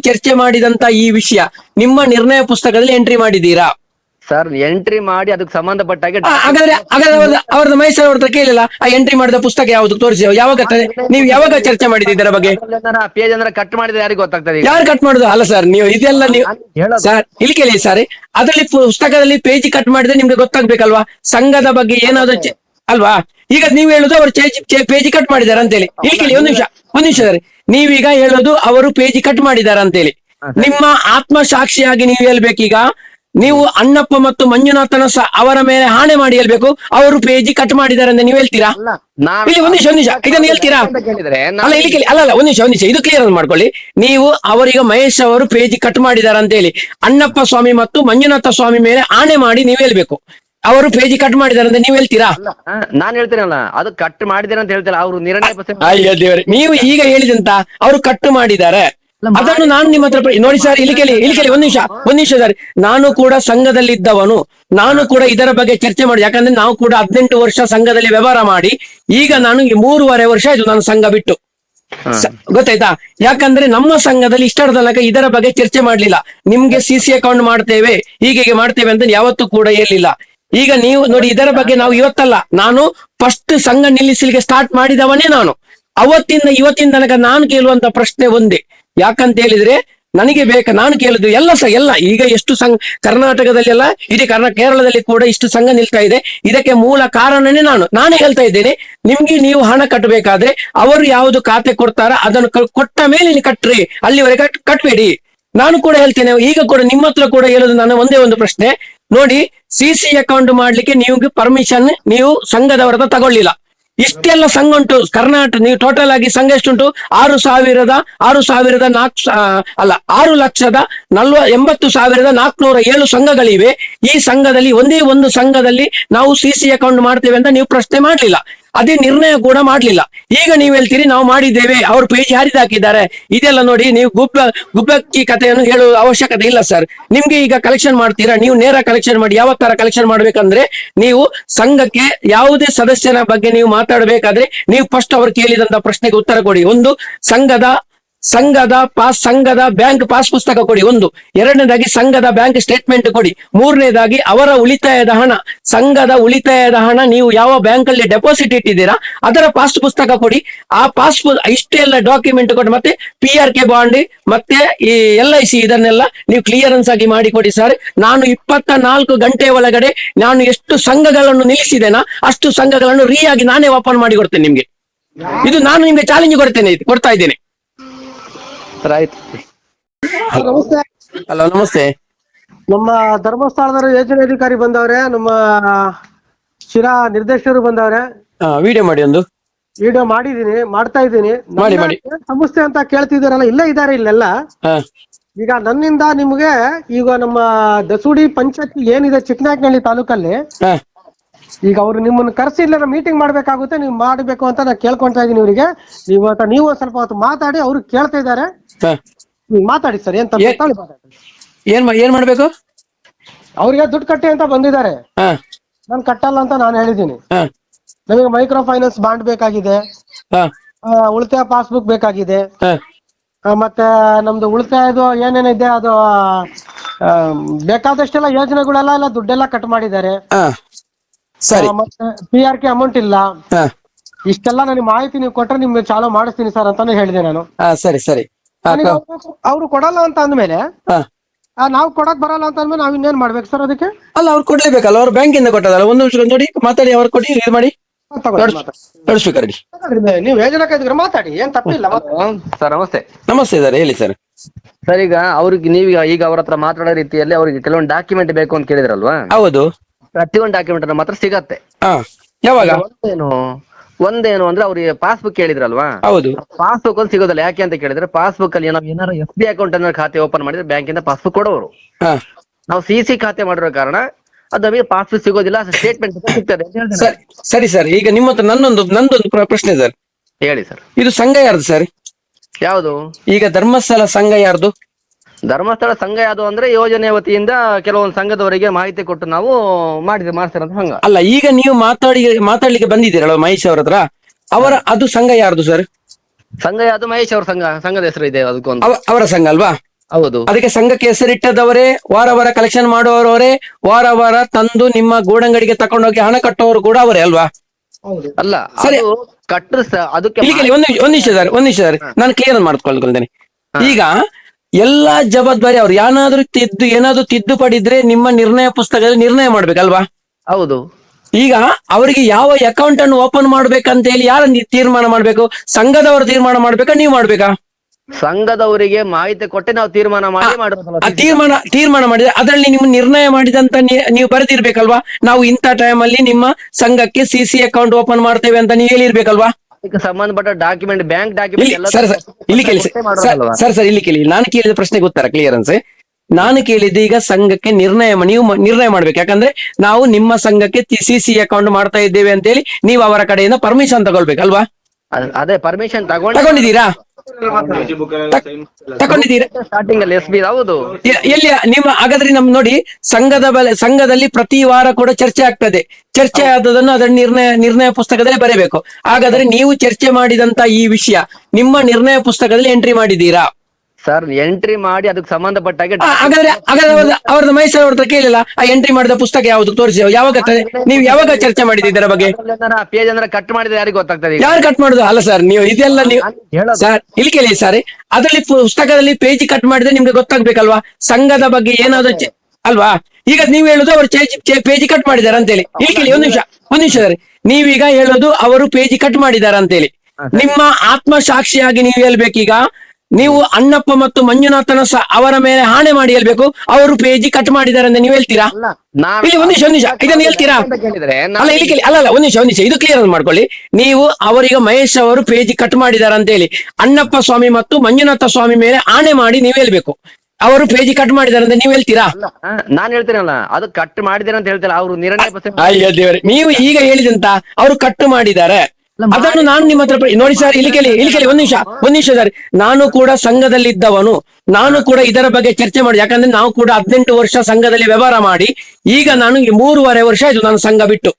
ಚರ್ಚೆ ಮಾಡಿದಂತ ಈ ವಿಷಯ ನಿಮ್ಮ ನಿರ್ಣಯ ಪುಸ್ತಕದಲ್ಲಿ ಎಂಟ್ರಿ ಮಾಡಿದ್ದೀರಾ? ಸರ್ ಎಂಟ್ರಿ ಮಾಡಿ ಅದಕ್ಕೆ ಸಂಬಂಧಪಟ್ಟ ಹಾಗೆ ಹಾಗಾದ್ರೆ ಹಾಗಾದ್ರೆ ಅವ್ರದ್ದು ಅವ್ರದ್ದು ಮೈಸೂರು ಅವ್ರ ಹತ್ರ ಕೇಳಿಲ್ಲ. ಆ ಎಂಟ್ರಿ ಮಾಡಿದ ಪುಸ್ತಕ ಯಾವುದು? ತೋರಿಸಿ ಯಾವಾಗ ತ- ನೀವು ಯಾವಾಗ ಚರ್ಚೆ ಮಾಡಿದ್ದೀರ ಇದರ ಬಗ್ಗೆ? ಪೇಜ್ ಅಂದ್ರೆ ಕಟ್ ಮಾಡಿದ್ರೆ ಯಾರಿಗೆ ಗೊತ್ತಾಗ್ತದೆ ಈಗ? ಯಾರು ಕಟ್ ಮಾಡುದು? ಅಲ್ಲ ಸರ್ ನೀವು ಇದೆಲ್ಲ ನೀವು ನಾನ್ ಹೇಳೋದು. ಸರ್ ಇಲ್ಲಿ ಕೇಳಿ ಸರ್ ಅದರಲ್ಲಿ ಪುಸ್ತಕದಲ್ಲಿ ಪೇಜ್ ಕಟ್ ಮಾಡಿದ್ರೆ ನಿಮ್ಗೆ ಗೊತ್ತಾಗ್ಬೇಕಲ್ವಾ? ಸಂಘದ ಬಗ್ಗೆ ಏನಾದ್ರು ಚೆ- ಅಲ್ವಾ? ಈಗ ನೀವು ಹೇಳುದು ಅವರು ಪೇಜ್ ಕಟ್ ಮಾಡಿದ್ದಾರೆ ಅಂತೇಳಿ ಇಲ್ಲಿ ಕೇಳಿ ಒಂದ್ ನಿಮಿಷ ಒಂದ್ ನಿಮಿಷ ಸರಿ. ನೀವೀಗ ಹೇಳೋದು ಅವರು ಪೇಜ್ ಕಟ್ ಮಾಡಿದ್ದಾರೆ ಅಂತೇಳಿ ನಿಮ್ಮ ಆತ್ಮ ಸಾಕ್ಷಿಯಾಗಿ ನೀವು ಹೇಳ್ಬೇಕೀಗ ನೀವು ಅಣ್ಣಪ್ಪ ಮತ್ತು ಮಂಜುನಾಥನ ಅವರ ಮೇಲೆ ಹಾಣೆ ಮಾಡಿ ಹೇಳ್ಬೇಕು ಅವರು ಪೇಜ್ ಕಟ್ ಮಾಡಿದ್ದಾರೆ ಅಂತ ನೀವು ಹೇಳ್ತೀರಾ? ಇಲ್ಲಿ ಒಂದ್ ನಿಮಿಷ ಒಂದ್ ನಿಮಿಷ ಇದನ್ನ ಹೇಳ್ತೀರಾ? ಅಲ್ಲ ಇಲ್ಲಿ ಕೇಳಿ ಅಲ್ಲ ಅಲ್ಲ ಒಂದ್ ನಿಮಿಷ ಒಂದ್ ನಿಮಿಷ ಇದು ಕ್ಲಿಯರ್ ಮಾಡ್ಕೊಳ್ಳಿ. ನೀವು ಅವರಿಗೆ ಮಹೇಶ್ ಅವರು ಪೇಜ್ ಕಟ್ ಮಾಡಿದ್ದಾರೆ ಅಂತ ಹೇಳಿ ಅಣ್ಣಪ್ಪ ಸ್ವಾಮಿ ಮತ್ತು ಮಂಜುನಾಥ ಸ್ವಾಮಿ ಮೇಲೆ ಆಣೆ ಮಾಡಿ ನೀವು ಹೇಳ್ಬೇಕು. ಅವರು ಪೇಜ್ ಕಟ್ ಮಾಡಿದಾರೆ ಅಂತ ನೀವು ಹೇಳ್ತೀರಾ? ನಾನು ಹೇಳ್ತೀನಲ್ಲ ಅದು ಕಟ್ ಮಾಡಿದಾರೆ ಅಂತ ಹೇಳ್ತಾರೆ ಅವರು ನಿರ್ಣಯ ಅಯ್ಯೋ ದೇವರೇ ನೀವು ಈಗ ಹೇಳಿದಂತ ಅವರು ಕಟ್ ಮಾಡಿದ್ದಾರೆ. ಅದನ್ನು ನಾನು ನಿಮ್ಮ ಹತ್ರ ನೋಡಿ ಸರ್ ಇಲ್ಲಿ ಕೇಳಿ ಇಲ್ಲಿ ಕೇಳಿ ಒಂದ್ ನಿಮಿಷ ಒಂದ್ ನಿಮಿಷ ಸರ್. ನಾನು ಕೂಡ ಸಂಘದಲ್ಲಿದ್ದವನು. ನಾನು ಕೂಡ ಇದರ ಬಗ್ಗೆ ಚರ್ಚೆ ಮಾಡಿ ಯಾಕಂದ್ರೆ ನಾವು ಕೂಡ ಹದಿನೆಂಟು ವರ್ಷ ಸಂಘದಲ್ಲಿ ವ್ಯವಹಾರ ಮಾಡಿ ಈಗ ನಾನು ಈ ಮೂರುವರೆ ವರ್ಷ ಆಯ್ತು ನಾನು ಸಂಘ ಬಿಟ್ಟು. ಗೊತ್ತಾಯ್ತಾ? ಯಾಕಂದ್ರೆ ನಮ್ಮ ಸಂಘದಲ್ಲಿ ಇಷ್ಟರ ತನಕ ಇದರ ಬಗ್ಗೆ ಚರ್ಚೆ ಮಾಡ್ಲಿಲ್ಲ. ನಿಮ್ಗೆ ಸಿ ಸಿ ಅಕೌಂಟ್ ಮಾಡ್ತೇವೆ ಹೀಗೆ ಹೀಗೆ ಮಾಡ್ತೇವೆ ಅಂತ ಯಾವತ್ತೂ ಕೂಡ ಹೇಳಿಲ್ಲ. ಈಗ ನೀವು ನೋಡಿ ಇದರ ಬಗ್ಗೆ ನಾವು ಇವತ್ತಲ್ಲ. ನಾನು ಫಸ್ಟ್ ಸಂಘ ನಿಲ್ಲಿಸಲಿಕ್ಕೆ ಸ್ಟಾರ್ಟ್ ಮಾಡಿದವನೇ ನಾನು. ಅವತ್ತಿಂದ ಇವತ್ತಿನ ತನಕ ನಾನು ಕೇಳುವಂತ ಪ್ರಶ್ನೆ ಒಂದೇ. ಯಾಕಂತ ಹೇಳಿದ್ರೆ ನನಗೆ ಬೇಕಾ ನಾನು ಕೇಳುದು ಎಲ್ಲ ಸಹ ಎಲ್ಲ. ಈಗ ಎಷ್ಟು ಸಂಘ ಕರ್ನಾಟಕದಲ್ಲೆಲ್ಲ, ಇಡೀ ಕರ್ನಾ ಕೇರಳದಲ್ಲಿ ಕೂಡ ಇಷ್ಟು ಸಂಘ ನಿಲ್ತಾ ಇದೆ. ಇದಕ್ಕೆ ಮೂಲ ಕಾರಣನೇ ನಾನು. ನಾನು ಹೇಳ್ತಾ ಇದ್ದೇನೆ, ನಿಮ್ಗೆ ನೀವು ಹಣ ಕಟ್ಟಬೇಕಾದ್ರೆ ಅವರು ಯಾವುದು ಖಾತೆ ಕೊಡ್ತಾರ ಅದನ್ನು ಕೊಟ್ಟ ಮೇಲೆ ನೀವು ಕಟ್ಟ್ರಿ ಅಲ್ಲಿವರೆಗೆ ಕಟ್, ಕಟ್ಬೇಡಿ. ನಾನು ಕೂಡ ಹೇಳ್ತೇನೆ, ಈಗ ಕೂಡ ನಿಮ್ಮ ಹತ್ರ ಕೂಡ ಹೇಳೋದು ನನ್ನ ಒಂದೇ ಒಂದು ಪ್ರಶ್ನೆ. ನೋಡಿ ಸಿ ಸಿ ಅಕೌಂಟ್ ಮಾಡ್ಲಿಕ್ಕೆ ನೀವು ಪರ್ಮಿಷನ್ ನೀವು ಸಂಘದವರ ತಗೊಳ್ಳಿಲ್ಲ. ಇಷ್ಟೆಲ್ಲ ಸಂಘ ಉಂಟು. ಕರ್ನಾಟಕ ನೀವು ಟೋಟಲ್ ಆಗಿ ಸಂಘ ಎಷ್ಟುಂಟು? ಆರು ಸಾವಿರದ ಆರು ಸಾವಿರದ ನಾಲ್ಕು ಅಲ್ಲ, ಆರು ಲಕ್ಷದ ನಲ್ವ, ಎಂಬತ್ತು ಸಾವಿರದ ನಾಲ್ಕುನೂರ ಏಳು ಸಂಘಗಳಿವೆ. ಈ ಸಂಘದಲ್ಲಿ, ಒಂದೇ ಒಂದು ಸಂಘದಲ್ಲಿ ನಾವು ಸಿ ಸಿ ಅಕೌಂಟ್ ಮಾಡ್ತೇವೆ ಅಂತ ನೀವು ಪ್ರಶ್ನೆ ಮಾಡ್ಲಿಲ್ಲ. ಅದೇ ನಿರ್ಣಯ ಕೂಡ ಮಾಡ್ಲಿಲ್ಲ. ಈಗ ನೀವು ಹೇಳ್ತೀರಿ, ನಾವು ಮಾಡಿದ್ದೇವೆ, ಅವ್ರ ಪೇಜ್ ಹಾಕಿದ್ದಾರೆ? ಇದೆಲ್ಲ ನೋಡಿ ನೀವು ಗುಬ್ಬ, ಗುಬ್ಬಕ್ಕಿ ಕಥೆಯನ್ನು ಹೇಳುವ ಅವಶ್ಯಕತೆ ಇಲ್ಲ ಸರ್. ನಿಮ್ಗೆ ಈಗ ಕಲೆಕ್ಷನ್ ಮಾಡ್ತೀರಾ? ನೀವು ನೇರ ಕಲೆಕ್ಷನ್ ಮಾಡಿ ಯಾವ ತರ ಕಲೆಕ್ಷನ್ ಮಾಡ್ಬೇಕಂದ್ರೆ ನೀವು ಸಂಘಕ್ಕೆ ಯಾವುದೇ ಸದಸ್ಯನ ಬಗ್ಗೆ ನೀವು ಮಾತಾಡಬೇಕಾದ್ರೆ ನೀವು ಫಸ್ಟ್ ಅವ್ರು ಕೇಳಿದಂತ ಪ್ರಶ್ನೆಗೆ ಉತ್ತರ ಕೊಡಿ. ಒಂದು, ಸಂಘದ ಸಂಘದ ಪಾಸ್ ಸಂಘದ ಬ್ಯಾಂಕ್ ಪಾಸ್ ಪುಸ್ತಕ ಕೊಡಿ. ಒಂದು. ಎರಡನೇದಾಗಿ ಸಂಘದ ಬ್ಯಾಂಕ್ ಸ್ಟೇಟ್ಮೆಂಟ್ ಕೊಡಿ. ಮೂರನೇದಾಗಿ ಅವರ ಉಳಿತಾಯದ ಹಣ. ಸಂಘದ ಉಳಿತಾಯದ ಹಣ ನೀವು ಯಾವ ಬ್ಯಾಂಕ್ ಅಲ್ಲಿ ಡೆಪಾಸಿಟ್ ಇಟ್ಟಿದ್ದೀರಾ, ಅದರ ಪಾಸ್ ಪುಸ್ತಕ ಕೊಡಿ. ಆ ಪಾಸ್ ಇಷ್ಟೆಲ್ಲ ಡಾಕ್ಯುಮೆಂಟ್ ಕೊಡಿ ಮತ್ತೆ ಪಿ ಆರ್ ಕೆ ಬಾಂಡ್ ಮತ್ತೆ ಈ ಎಲ್ ಐ ಸಿ ಇದನ್ನೆಲ್ಲ ನೀವು ಕ್ಲಿಯರೆನ್ಸ್ ಆಗಿ ಮಾಡಿಕೊಡಿ ಸರ್. ನಾನು ಇಪ್ಪತ್ತ ನಾಲ್ಕು ಗಂಟೆ ಒಳಗಡೆ ನಾನು ಎಷ್ಟು ಸಂಘಗಳನ್ನು ನಿಲ್ಲಿಸಿದೆನೋ ಅಷ್ಟು ಸಂಘಗಳನ್ನು ರೀ ಆಗಿ ನಾನೇ ಓಪನ್ ಮಾಡಿ ಕೊಡ್ತೇನೆ ನಿಮ್ಗೆ. ಇದು ನಾನು ನಿಮ್ಗೆ ಚಾಲೆಂಜ್ ಕೊಡ್ತೇನೆ, ಕೊಡ್ತಾ ಇದ್ದೇನೆ. ಆಯ್ತು. ನಮಸ್ತೆ. ಹಲೋ ನಮಸ್ತೆ. ನಮ್ಮ ಧರ್ಮಸ್ಥಳದ ಯೋಜನೆ ಅಧಿಕಾರಿ ಬಂದವ್ರೆ ನಮ್ಮ ಶಿರಾ ನಿರ್ದೇಶಕರು ಬಂದವ್ರೆ. ವಿಡಿಯೋ ಮಾಡಿ ಒಂದು. ವಿಡಿಯೋ ಮಾಡಿದೀನಿ ಮಾಡ್ತಾ ಇದ್ದೀನಿ. ಸಂಸ್ಥೆ ನನ್ನ ಮಾಡಿ. ಏನ್ ಸಮಸ್ಯೆ ಅಂತ ಕೇಳ್ತಿದಾರಲ್ಲ ಇಲ್ಲೇ ಇದಾರೆ ಇಲ್ಲೆಲ್ಲ. ಹಾ. ಈಗ ನನ್ನಿಂದ ನಿಮ್ಗೆ ಈಗ ನಮ್ಮ ದಸೂಡಿ ಪಂಚಾಯತ್ ಏನಿದೆ ಚಿಕ್ಕನಾಯಕನಹಳ್ಳಿ ತಾಲೂಕಲ್ಲಿ ಹಾ. ಈಗ ಅವ್ರು ನಿಮ್ಮನ್ನ ಕರೆಸಿ ಇಲ್ಲ ಮೀಟಿಂಗ್ ಮಾಡ್ಬೇಕಾಗುತ್ತೆ ನೀವು ಮಾಡ್ಬೇಕು ಅಂತ ನಾನು ಕೇಳ್ಕೊಂತ ಇದೀನಿ ಇವರಿಗೆ. ನೀವು ಅಂತ ನೀವು ಒಂದ್ ಸ್ವಲ್ಪ ಹೊತ್ತು ಮಾತಾಡಿ ಅವ್ರು ಕೇಳ್ತಾ ಇದಾರೆ ಹಾ. ನೀವು ಮಾತಾಡಿ ಸರ್ ಏನ್ ತಪ್ಪು? ಏ- ತಾಳಿ ಮಾತಾಡಿ. ಏನ್ ಮಾ- ಏನ್ ಮಾಡ್ಬೇಕು? ಅವ್ರಿಗೆ ದುಡ್ಡು ಕಟ್ಟಿ ಅಂತ ಬಂದಿದ್ದಾರೆ. ಹಾ. ನಾನು ಕಟ್ಟಲ್ಲ ಅಂತ ನಾನು ಹೇಳಿದ್ದೀನಿ. ಹಾ. ನಮಗೆ ಮೈಕ್ರೋ ಫೈನಾನ್ಸ್ ಬಾಂಡ್ ಬೇಕಾಗಿದೆ. ಹಾ. ಆ, ಉಳಿತಾಯ ಪಾಸ್ಬುಕ್ ಬೇಕಾಗಿದೆ. ಹಾ. ಆ, ಮತ್ತೆ ನಮ್ದು ಉಳಿತಾಯದು ಏನೇನಿದೆ ಅದು ಆ, ಬೇಕಾದಷ್ಟೆಲ್ಲ ಯೋಜನೆಗಳೆಲ್ಲ ಎಲ್ಲ ದುಡ್ಡೆಲ್ಲ ಕಟ್ ಮಾಡಿದ್ದಾರೆ. ಹಾ. ಸರಿ. ಆ, ಮತ್ತೆ ಪಿ ಆರ್ ಕೆ ಅಮೌಂಟ್ ಇಲ್ಲ. ಹಾ. ಇಷ್ಟೆಲ್ಲ ನನಗೆ ಮಾಹಿತಿ ನೀವು ಕೊಟ್ರೆ ನಿಮ್ಗೆ ಚಾಲೂ ಮಾಡಿಸ್ತೀನಿ ಸರ್ ಅಂತಾನೆ ಹೇಳಿದೆ ನಾನು. ಹಾ ಸರಿ ಸರಿ. ಅವರು ಕೊಡಲ್ಲ ಅಂತ ಅಂದ್ಮೇಲೆ ನಾವ್ ಆ, ನಾವು ಕೊಡಕ್ ಬರಲ್ಲ ಅಂತ ಅಂದ್ಮೇಲೆ ನಾವ್ ಇನ್ನೇನ್ ಮಾಡ್ಬೇಕು ಸರ್ ಅದಕ್ಕೆ? ಅಲ್ಲ ಅವ್ರು ಕೊಡ್ಲೇಬೇಕಲ್ಲ ಅವ್ರು ಬ್ಯಾಂಕಿಂದ ಕೊಟ್ಟದಲ್ಲ ಒಂದು ನಿಮಿಷ ನೋಡಿ ಮಾತಾಡಿ ಅವ್ರು ಕೊಡಿ ಇದು ಮಾಡಿ. ಮಾತಾಡಿ, ನೀವು ಯೋಜನೆ ಇದ್ರೆ ಮಾತಾಡಿ ಏನ್ ತಪ್ಪಿಲ್ಲ ಸರ್ ನಮಸ್ತೆ. ನಮಸ್ತೆ ಸರ್ ಹೇಳಿ ಸರ್. ಸರ್ ಈಗ ಅವ್ರಿಗೆ ನೀವೀಗ ಈಗ ಅವ್ರ ಹತ್ರ ಮಾತಾಡೋ ರೀತಿಯಲ್ಲಿ ಅವ್ರಿಗೆ ಕೆಲವೊಂದು ಡಾಕ್ಯುಮೆಂಟ್ ಬೇಕು ಅಂತ ಕೇಳಿದ್ರಲ್ವಾ? ಹೌದು. ಪ್ರತಿಯೊಂದು ಡಾಕ್ಯುಮೆಂಟ್ ಮಾತ್ರ ಸಿಗತ್ತೆ. ಯಾವಾಗ? ಒಂದೇನು? ಒಂದೇನು ಅಂದ್ರೆ ಅವ್ರಿಗೆ ಪಾಸ್ಬುಕ್ ಕೇಳಿದ್ರಲ್ವಾ? ಹೌದು. ಪಾಸ್ಬುಕ್ ಅಲ್ಲಿ ಸಿಗೋದಿಲ್ಲ ಯಾಕೆ ಅಂತ ಕೇಳಿದ್ರೆ ಪಾಸ್ಬುಕ್ ಅಲ್ಲಿ ನಾವು ಏನಾರ ಎಸ್ ಬಿ ಅಕೌಂಟ್ ಅನ್ನೋ ಖಾತೆ ಓಪನ್ ಮಾಡಿದ್ರೆ ಬ್ಯಾಂಕಿಂದ ಪಾಸ್ಬುಕ್ ಕೊಡೋರು. ಹಾ. ನಾವು ಸಿ ಸಿ ಖಾತೆ ಮಾಡಿರೋ ಕಾರಣ ಅದು ನಮಗೆ ಪಾಸ್ಬುಕ್ ಸಿಗೋದಿಲ್ಲ ಸ್ಟೇಟ್ಮೆಂಟ್ ಸಿಗ್ತದೆ. ಅಂತ ಸರಿ ಸರಿ ಸರ್ ಈಗ ನಿಮ್ಮ ಹತ್ರ ನನ್ನೊಂದು ನಂದೊಂದು ಪ್ರ- ಪ್ರಶ್ನೆ ಸರ್. ಹೇಳಿ ಸರ್. ಇದು ಸಂಘ ಯಾರ್ದು ಸರ್? ಯಾವುದು? ಈಗ ಧರ್ಮಸ್ಥಳ ಸಂಘ ಯಾರ್ದು? ಧರ್ಮಸ್ಥಳ ಸಂಘ ಯಾವುದು ಅಂದ್ರೆ ಯೋಜನೆ ವತಿಯಿಂದ ಕೆಲವೊಂದು ಸಂಘದವರಿಗೆ ಮಾಹಿತಿ ಕೊಟ್ಟು ನಾವು ಮಾಡಿದ್ರೆ ಮಾಡ್ತಿರೋದು ಹಂಗ. ಅಲ್ಲ ಈಗ ನೀವು ಮಾತಾಡಿ ಮಾತಾಡ್ಲಿಕ್ಕೆ ಬಂದಿದ್ದೀರಲ್ಲ ಮಹೇಶ್ ಅವ್ರ ಹತ್ರ? ಅವರ ಅದು ಸಂಘ ಯಾರ್ದು ಸರ್ ಸಂಘ ಯಾವುದು? ಮಹೇಶ್ ಅವ್ರ ಸಂಘ ಸಂಘದ ಹೆಸರು ಇದೆ ಅದಕ್ಕೊಂದು ಅವರ ಸಂಘ ಅಲ್ವಾ? ಹೌದು. ಅದಕ್ಕೆ ಸಂಘಕ್ಕೆ ಹೆಸರಿಟ್ಟದವರೇ ವಾರ ವಾರ ಕಲೆಕ್ಷನ್ ಮಾಡುವವರವರೇ ವಾರ ವಾರ ತಂದು ನಿಮ್ಮ ಗೂಡಂಗಡಿಗೆ ತಕೊಂಡೋಗಿ ಹಣ ಕಟ್ಟುವವರು ಕೂಡ ಅವರೇ ಅಲ್ವಾ? ಅಲ್ಲ ಸರಿ. ಅದು ಕಟ್ಟರು ಅದಕ್ಕೆ ಒಂದು ಕೇಳಿ ನಿಮಿಷ ಒಂದ್ ನಿಮಿಷ ಸರ್ ಒಂದ್ ನಿಮಿಷ ಸರ್ ನಾನು ಕ್ಲಿಯರ್ ಮಾಡ್ಕೊಳ್ಕೊಳ್ತೇನೆ. ಈಗ ಎಲ್ಲಾ ಜವಾಬ್ದಾರಿ ಅವ್ರು. ಏನಾದ್ರೂ ತಿದ್ದು ಏನಾದ್ರೂ ತಿದ್ದುಪಡಿದ್ರೆ ನಿಮ್ಮ ನಿರ್ಣಯ ಪುಸ್ತಕದಲ್ಲಿ ನಿರ್ಣಯ ಮಾಡ್ಬೇಕಲ್ವಾ? ಹೌದು. ಈಗ ಅವರಿಗೆ ಯಾವ ಅಕೌಂಟ್ ಅನ್ನು ಓಪನ್ ಮಾಡ್ಬೇಕಂತ ಹೇಳಿ ಯಾರ ತೀರ್ಮಾನ ಮಾಡ್ಬೇಕು? ಸಂಘದವರು ತೀರ್ಮಾನ ಮಾಡ್ಬೇಕಾ ನೀವು ಮಾಡ್ಬೇಕಾ? ಸಂಘದವರಿಗೆ ಮಾಹಿತಿ ಕೊಟ್ಟೆ ನಾವು ತೀರ್ಮಾನ ಮಾಡಿ ಆ ತೀರ್ಮಾನ? ತೀರ್ಮಾನ ಮಾಡಿದ್ರೆ ಅದರಲ್ಲಿ ನಿಮ್ಮ ನಿರ್ಣಯ ಮಾಡಿದಂತ ನೀವು ಬರೆದಿರ್ಬೇಕಲ್ವಾ? ನಾವು ಇಂಥ ಟೈಮ್ ಅಲ್ಲಿ ನಿಮ್ಮ ಸಂಘಕ್ಕೆ ಸಿ ಸಿ ಅಕೌಂಟ್ ಓಪನ್ ಮಾಡ್ತೇವೆ ಅಂತ ನೀವು ಹೇಳಿರ್ಬೇಕಲ್ವಾ? ಅದಕ್ಕೆ ಸಂಬಂಧಪಟ್ಟ ಡಾಕ್ಯುಮೆಂಟ್ ಬ್ಯಾಂಕ್ ಡಾಕ್ಯುಮೆಂಟ್ ಎಲ್ಲ ಸರ್ ಸರ್ ಇಲ್ಲಿ ಕೇಳಿ ಸರ್ ಸರ್ ಸರ್ ಇಲ್ಲಿ ಕೇಳಿ. ನಾನು ಕೇಳಿದ ಪ್ರಶ್ನೆಗೆ ಉತ್ತರ ಕ್ಲಿಯರೆನ್ಸ್ ನಾನು ಕೇಳಿದ್ದು ಈಗ ಸಂಘಕ್ಕೆ ನಿರ್ಣಯ ನೀವು ನಿರ್ಣಯ ಮಾಡ್ಬೇಕು. ಯಾಕಂದ್ರೆ ನಾವು ನಿಮ್ಮ ಸಂಘಕ್ಕೆ ಸಿ ಸಿ ಅಕೌಂಟ್ ಮಾಡ್ತಾ ಇದ್ದೇವೆ ಅಂತ ಹೇಳಿ ನೀವು ಅವರ ಕಡೆಯಿಂದ ಪರ್ಮಿಷನ್ ತಗೊಳ್ಬೇಕಲ್ವಾ ಅದ್- ಅದೇ ಪರ್ಮಿಷನ್ ತಗೊಂಡು ತಗೊಂಡಿದ್ದೀರಾ? ತಗೊಂಡಿದ್ದೀರಾ ಸ್ಟಾರ್ಟಿಂಗ್ ಅಲ್ಲಿ ಎಸ್ ಬಿ ಹೌದು. ಎಲ್ಲಿ ನಿಮ್ಮ ಹಾಗಾದ್ರೆ ನಮ್ ನೋಡಿ ಸಂಘದ ಬಲೆ ಸಂಘದಲ್ಲಿ ಪ್ರತಿ ವಾರ ಕೂಡ ಚರ್ಚೆ ಆಗ್ತದೆ. ಚರ್ಚೆ ಆದದನ್ನು ಅದನ್ನ ನಿರ್ಣಯ ನಿರ್ಣಯ ಪುಸ್ತಕದಲ್ಲಿ ಬರೆಯಬೇಕು ಹಾಗಾದ್ರೆ ನೀವು ಚರ್ಚೆ ಮಾಡಿದಂತ ಈ ವಿಷಯ ನಿಮ್ಮ ನಿರ್ಣಯ ಪುಸ್ತಕದಲ್ಲಿ ಎಂಟ್ರಿ ಮಾಡಿದ್ದೀರಾ? ಸರ್ ಎಂಟ್ರಿ ಮಾಡಿ ಅದಕ್ಕೆ ಸಂಬಂಧಪಟ್ಟ ಹಾಗೆ ಹಾಗಾದ್ರೆ ಹಾಗಾದ್ರೆ ಅವ್ರದ್ದು ಅವ್ರದ್ದು ಮೈಸೂರು ಅವ್ರ ಹತ್ರ ಕೇಳಿಲ್ಲ. ಆ ಎಂಟ್ರಿ ಮಾಡಿದ ಪುಸ್ತಕ ಯಾವುದು ತೋರಿಸಿ? ಯಾವಾಗ ತ- ನೀವು ಯಾವಾಗ ಚರ್ಚೆ ಮಾಡಿದ್ದೀರಿ ಇದರ ಬಗ್ಗೆ? ಪೇಜ್ ಅಂದ್ರೆ ಕಟ್ ಮಾಡಿದ್ರೆ ಯಾರಿಗೆ ಗೊತ್ತಾಗ್ತದೆ ಈಗ? ಯಾರು ಕಟ್ ಮಾಡುದು? ಅಲ್ಲ ಸರ್ ನೀವು ಇದೆಲ್ಲ ನೀವು ನಾನ್ ಹೇಳೋದು. ಸರ್ ಇಲ್ಲಿ ಕೇಳಿ ಸರ್ ಅದರಲ್ಲಿ ಪುಸ್ತಕದಲ್ಲಿ ಪೇಜ್ ಕಟ್ ಮಾಡಿದ್ರೆ ನಿಮ್ಗೆ ಗೊತ್ತಾಗ್ಬೇಕಲ್ವಾ? ಸಂಘದ ಬಗ್ಗೆ ಏನಾದ್ರು ಚೆ- ಅಲ್ವಾ? ಈಗ ನೀವು ಹೇಳುದು ಅವರು ಪೇಜ್ ಕಟ್ ಮಾಡಿದಾರೆ ಅಂತೇಳಿ. ಇಲ್ಲಿ ಕೇಳಿ ಒಂದ್ ನಿಮಿಷ ಒಂದ್ ನಿಮಿಷ ಸರ್ ನೀವೀಗ ಹೇಳೋದು ಅವರು ಪೇಜ್ ಕಟ್ ಮಾಡಿದಾರೆ ಅಂತೇಳಿ. ನಿಮ್ಮ ಆತ್ಮ ಸಾಕ್ಷಿಯಾಗಿ ನೀವು ಹೇಳ್ಬೇಕೀಗ ನೀವು ಅಣ್ಣಪ್ಪ ಮತ್ತು ಮಂಜುನಾಥನ ಅವರ ಮೇಲೆ ಹಾಣೆ ಮಾಡಿ ಹೇಳ್ಬೇಕು. ಅವರು ಪೇಜ್ ಕಟ್ ಮಾಡಿದ್ದಾರೆ ಅಂತ ನೀವು ಹೇಳ್ತೀರಾ? ಇಲ್ಲಿ ಒಂದ್ ನಿಮಿಷ ಒಂದ್ ನಿಮಿಷ. ಇದನ್ನ ಹೇಳ್ತೀರಾ? ಅಲ್ಲ ಇಲ್ಲಿ ಕೇಳಿ ಅಲ್ಲ ಅಲ್ಲ ಒಂದ್ ನಿಮಿಷ ಒಂದ್ ನಿಮಿಷ. ಇದು ಕ್ಲಿಯರ್ ಮಾಡ್ಕೊಳ್ಳಿ. ನೀವು ಅವರಿಗೆ ಮಹೇಶ್ ಅವರು ಪೇಜ್ ಕಟ್ ಮಾಡಿದ್ದಾರೆ ಅಂತ ಹೇಳಿ. ಅಣ್ಣಪ್ಪ ಸ್ವಾಮಿ ಮತ್ತು ಮಂಜುನಾಥ ಸ್ವಾಮಿ ಮೇಲೆ ಆಣೆ ಮಾಡಿ ನೀವು ಹೇಳ್ಬೇಕು. ಅವರು ಪೇಜ್ ಕಟ್ ಮಾಡಿದಾರೆ ಅಂತ ನೀವು ಹೇಳ್ತೀರಾ? ನಾನು ಹೇಳ್ತೀನಲ್ಲ ಅದು ಕಟ್ ಮಾಡಿದ್ದಾರೆ ಅಂತ ಹೇಳ್ತಾರೆ? ಅವರು ನಿರ್ಣಯ ಅಯ್ಯೋ ದೇವರೇ ನೀವು ಈಗ ಹೇಳಿದಂತ ಅವರು ಕಟ್ ಮಾಡಿದ್ದಾರೆ. ಅದನ್ನು ನಾನು ನಿಮ್ಮ ಹತ್ರ ನೋಡಿ ಸರ್ ಇಲ್ಲಿ ಕೇಳಿ ಇಲ್ಲಿ ಕೇಳಿ ಒಂದ್ ನಿಮಿಷ ಒಂದ್ ನಿಮಿಷ ಸರ್. ನಾನು ಕೂಡ ಸಂಘದಲ್ಲಿದ್ದವನು. ನಾನು ಕೂಡ ಇದರ ಬಗ್ಗೆ ಚರ್ಚೆ ಮಾಡಿ ಯಾಕಂದ್ರೆ ನಾವು ಕೂಡ ಹದಿನೆಂಟು ವರ್ಷ ಸಂಘದಲ್ಲಿ ವ್ಯವಹಾರ ಮಾಡಿ ಈಗ ನಾನು ಈ ಮೂರುವರೆ ವರ್ಷ ಆಯ್ತು ನಾನು ಸಂಘ ಬಿಟ್ಟು.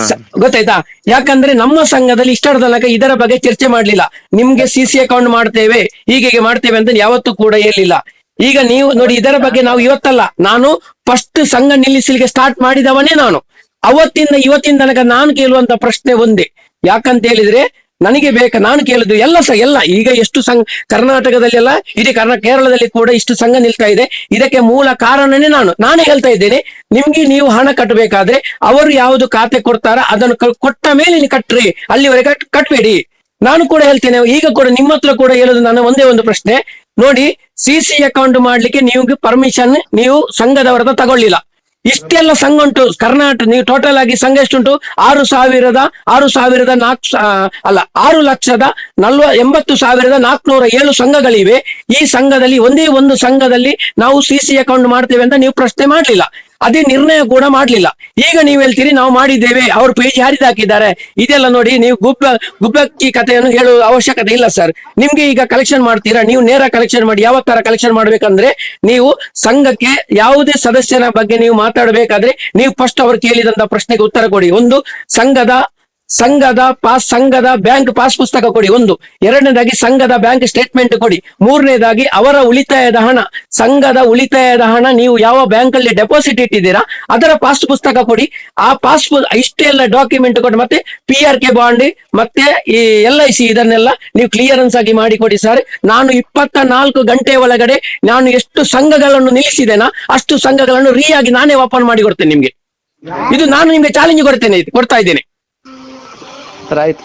ಸ- ಗೊತ್ತಾಯ್ತಾ? ಯಾಕಂದ್ರೆ ನಮ್ಮ ಸಂಘದಲ್ಲಿ ಇಷ್ಟರ ತನಕ ಇದರ ಬಗ್ಗೆ ಚರ್ಚೆ ಮಾಡ್ಲಿಲ್ಲ. ನಿಮ್ಗೆ ಸಿ ಸಿ ಅಕೌಂಟ್ ಮಾಡ್ತೇವೆ ಹೀಗೆ ಮಾಡ್ತೇವೆ ಅಂತ ಯಾವತ್ತೂ ಕೂಡ ಹೇಳಿಲ್ಲ ಈಗ ನೀವು ನೋಡಿ ಇದರ ಬಗ್ಗೆ ನಾವು ಇವತ್ತಲ್ಲ ನಾನು ಫಸ್ಟ್ ಸಂಘ ನಿಲ್ಲಿಸಲಿಕ್ಕೆ ಸ್ಟಾರ್ಟ್ ಮಾಡಿದವನೇ ನಾನು. ಅವತ್ತಿಂದ ಇವತ್ತಿನ ತನಕ ನಾನು ಕೇಳುವಂತ ಪ್ರಶ್ನೆ ಒಂದೇ. ಯಾಕಂತ ಹೇಳಿದ್ರೆ ನನಗೆ ಬೇಕಾ, ನಾನು ಕೇಳುದು ಎಲ್ಲ ಸಹ ಎಲ್ಲ ಈಗ ಎಷ್ಟು ಸಂಘ ಕರ್ನಾಟಕದಲ್ಲಿ ಎಲ್ಲ ಇಡೀ ಕರ್ನಾ, ಕೇರಳದಲ್ಲಿ ಕೂಡ ಇಷ್ಟು ಸಂಘ ನಿಲ್ತಾ ಇದೆ. ಇದಕ್ಕೆ ಮೂಲ ಕಾರಣನೇ ನಾನು. ನಾನೇ ಹೇಳ್ತಾ ಇದ್ದೇನೆ, ನಿಮ್ಗೆ ನೀವು ಹಣ ಕಟ್ಟಬೇಕಾದ್ರೆ ಅವರು ಯಾವುದು ಖಾತೆ ಕೊಡ್ತಾರ ಅದನ್ನು ಕೊಟ್ಟ ಮೇಲೆ ನೀವು ಕಟ್ಟ್ರಿ ಅಲ್ಲಿವರೆಗೆ ಕಟ್- ಕಟ್ಬೇಡಿ. ನಾನು ಕೂಡ ಹೇಳ್ತೇನೆ, ಈಗ ಕೂಡ ನಿಮ್ಮ ಹತ್ರ ಕೂಡ ಹೇಳೋದು ನಾನು ಒಂದೇ ಒಂದು ಪ್ರಶ್ನೆ. ನೋಡಿ ಸಿ ಸಿ ಅಕೌಂಟ್ ಮಾಡ್ಲಿಕ್ಕೆ ನೀವು ಪರ್ಮಿಷನ್ ನೀವು ಸಂಘದವರ ತಗೊಳ್ಳಿಲ್ಲ. ಇಷ್ಟೆಲ್ಲ ಸಂಘ ಉಂಟು. ಕರ್ನಾಟಕ, ನೀವು ಟೋಟಲ್ ಆಗಿ ಸಂಘ ಎಷ್ಟುಂಟು? ಆರು ಸಾವಿರದ ಆರು ಸಾವಿರದ ನಾಲ್ಕು ಅಲ್ಲ, ಆರು ಲಕ್ಷದ ನಲ್ವ, ಎಂಬತ್ತು ಸಾವಿರದ ನಾಲ್ಕುನೂರ ಏಳು ಸಂಘಗಳಿವೆ. ಈ ಸಂಘದಲ್ಲಿ, ಒಂದೇ ಒಂದು ಸಂಘದಲ್ಲಿ ನಾವು ಸಿ ಸಿ ಅಕೌಂಟ್ ಮಾಡ್ತೇವೆ ಅಂತ ನೀವು ಪ್ರಶ್ನೆ ಮಾಡ್ಲಿಲ್ಲ. ಅದೇ ನಿರ್ಣಯ ಕೂಡ ಮಾಡ್ಲಿಲ್ಲ. ಈಗ ನೀವು ಹೇಳ್ತೀರಿ, ನಾವು ಮಾಡಿದ್ದೇವೆ, ಅವ್ರು ಪೇಜ್ ಹರಿದು ಹಾಕಿದ್ದಾರೆ? ಇದೆಲ್ಲ ನೋಡಿ ನೀವು ಗುಬ್ಬ, ಗುಬ್ಬಕ್ಕಿ ಕಥೆಯನ್ನು ಹೇಳುವ ಅವಶ್ಯಕತೆ ಇಲ್ಲ ಸರ್. ನಿಮ್ಗೆ ಈಗ ಕಲೆಕ್ಷನ್ ಮಾಡ್ತೀರಾ? ನೀವು ನೇರ ಕಲೆಕ್ಷನ್ ಮಾಡಿ ಯಾವ ತರ ಕಲೆಕ್ಷನ್ ಮಾಡ್ಬೇಕಂದ್ರೆ ನೀವು ಸಂಘಕ್ಕೆ ಯಾವುದೇ ಸದಸ್ಯನ ಬಗ್ಗೆ ನೀವು ಮಾತಾಡಬೇಕಾದ್ರೆ ನೀವು ಫಸ್ಟ್ ಅವರು ಕೇಳಿದಂತ ಪ್ರಶ್ನೆಗೆ ಉತ್ತರ ಕೊಡಿ. ಒಂದು, ಸಂಘದ ಸಂಘದ ಪಾಸ್ ಸಂಘದ ಬ್ಯಾಂಕ್ ಪಾಸ್ ಪುಸ್ತಕ ಕೊಡಿ. ಒಂದು. ಎರಡನೇದಾಗಿ ಸಂಘದ ಬ್ಯಾಂಕ್ ಸ್ಟೇಟ್ಮೆಂಟ್ ಕೊಡಿ. ಮೂರನೇದಾಗಿ ಅವರ ಉಳಿತಾಯದ ಹಣ. ಸಂಘದ ಉಳಿತಾಯದ ಹಣ ನೀವು ಯಾವ ಬ್ಯಾಂಕ್ ಅಲ್ಲಿ ಡೆಪಾಸಿಟ್ ಇಟ್ಟಿದ್ದೀರಾ, ಅದರ ಪಾಸ್ ಪುಸ್ತಕ ಕೊಡಿ. ಆ ಪಾಸ್ ಇಷ್ಟೆಲ್ಲ ಡಾಕ್ಯುಮೆಂಟ್ ಕೊಡಿ. ಮತ್ತೆ ಪಿ ಆರ್ ಕೆ ಬಾಂಡ್ ಮತ್ತೆ ಈ ಎಲ್ ಐ ಸಿ ಇದನ್ನೆಲ್ಲ ನೀವು ಕ್ಲಿಯರೆನ್ಸ್ ಆಗಿ ಮಾಡಿ ಕೊಡಿ ಸರ್. ನಾನು ಇಪ್ಪತ್ತ ನಾಲ್ಕು ಗಂಟೆ ಒಳಗಡೆ ನಾನು ಎಷ್ಟು ಸಂಘಗಳನ್ನು ನಿಲ್ಲಿಸಿದೆನಾ ಅಷ್ಟು ಸಂಘಗಳನ್ನು ರೀ ಆಗಿ ನಾನೇ ಓಪನ್ ಮಾಡಿ ಕೊಡ್ತೇನೆ ನಿಮ್ಗೆ. ಇದು ನಾನು ನಿಮ್ಗೆ ಚಾಲೆಂಜ್ ಕೊಡ್ತೇನೆ, ಕೊಡ್ತಾ ಇದ್ದೇನೆ. ಸರ್ ಆಯ್ತು